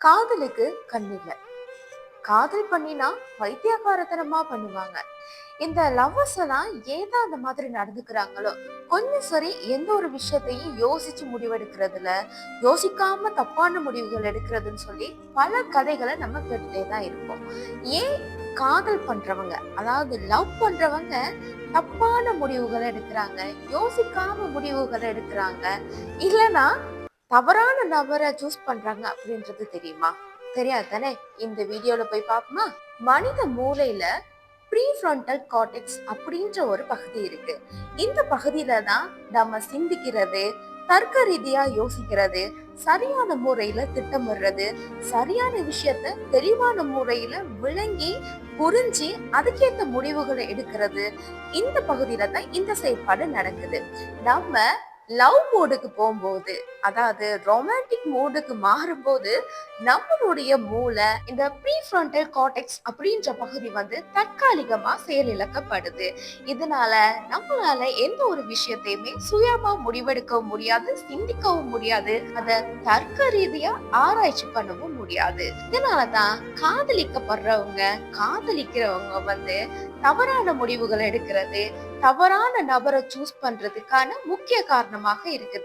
காதலுக்கு கண்ணில்ல. காதல் பண்ணினா வைத்தியகாரத்தனமா பண்ணுவாங்க. இந்த லவ்வர்ஸ் எல்லாம் ஏதா அந்த மாதிரி நடந்துக்கிறாங்களோ கொஞ்சம் சரி எந்த ஒரு விஷயத்தையும் யோசிச்சு முடிவெடுக்கிறதுல யோசிக்காம தப்பான முடிவுகள் எடுக்கிறதுன்னு சொல்லி பல கதைகளை நம்ம கேட்டுட்டே தான் இருப்போம். ஏன் காதல் பண்றவங்க அதாவது லவ் பண்றவங்க தப்பான முடிவுகளை எடுக்கிறாங்க யோசிக்காம முடிவுகளை எடுக்கிறாங்க இல்லைன்னா தவறான நபரை சூஸ் பண்றாங்க அப்படின்றது தெரியுமா? தெரியாது தானே? இந்த வீடியோல போய் பார்ப்போமா? மனித மூளையில ப்ரீஃப்ரண்டல் கார்டெக்ஸ் அப்படின்ற ஒரு பகுதி இருக்கு. இந்த பகுதியில தான் நம்ம சிந்திக்கிறது தர்க்க ரீதியா யோசிக்கிறது சரியான முறையில திட்டமிடுறது சரியான விஷயத்த தெளிவான முறையில விளங்கி புரிஞ்சு அதுக்கேத்த முடிவுகளை எடுக்கிறது. இந்த பகுதியில தான் இந்த செயல்பாடு நடக்குது. நம்ம லவ் மோடுக்கு போகும்போது அதாவது ரொமான்டிக் மோடுக்கு மாறும்போது நம்மளுடைய மூளை இந்த ப்ரீஃப்ரண்டல் கார்டெக்ஸ் அப்படின்ற பகுதி வந்து தற்காலிகமா செயலிழக்கப்படுது. இதனால நம்மளால எந்த ஒரு விஷயத்தையுமே சுயமா முடிவெடுக்கவும் முடியாது சிந்திக்கவும் முடியாது. அதை தர்க்க ரீதியா ஆராய்ச்சி பண்ணவும் முடியாது. இதனாலதான் காதலிக்கப்படுறவங்க காதலிக்கிறவங்க வந்து தவறான முடிவுகள் எடுக்கிறது தவறான நபரை சூஸ் பண்றதுக்கான முக்கிய காரணமாக இருக்குது.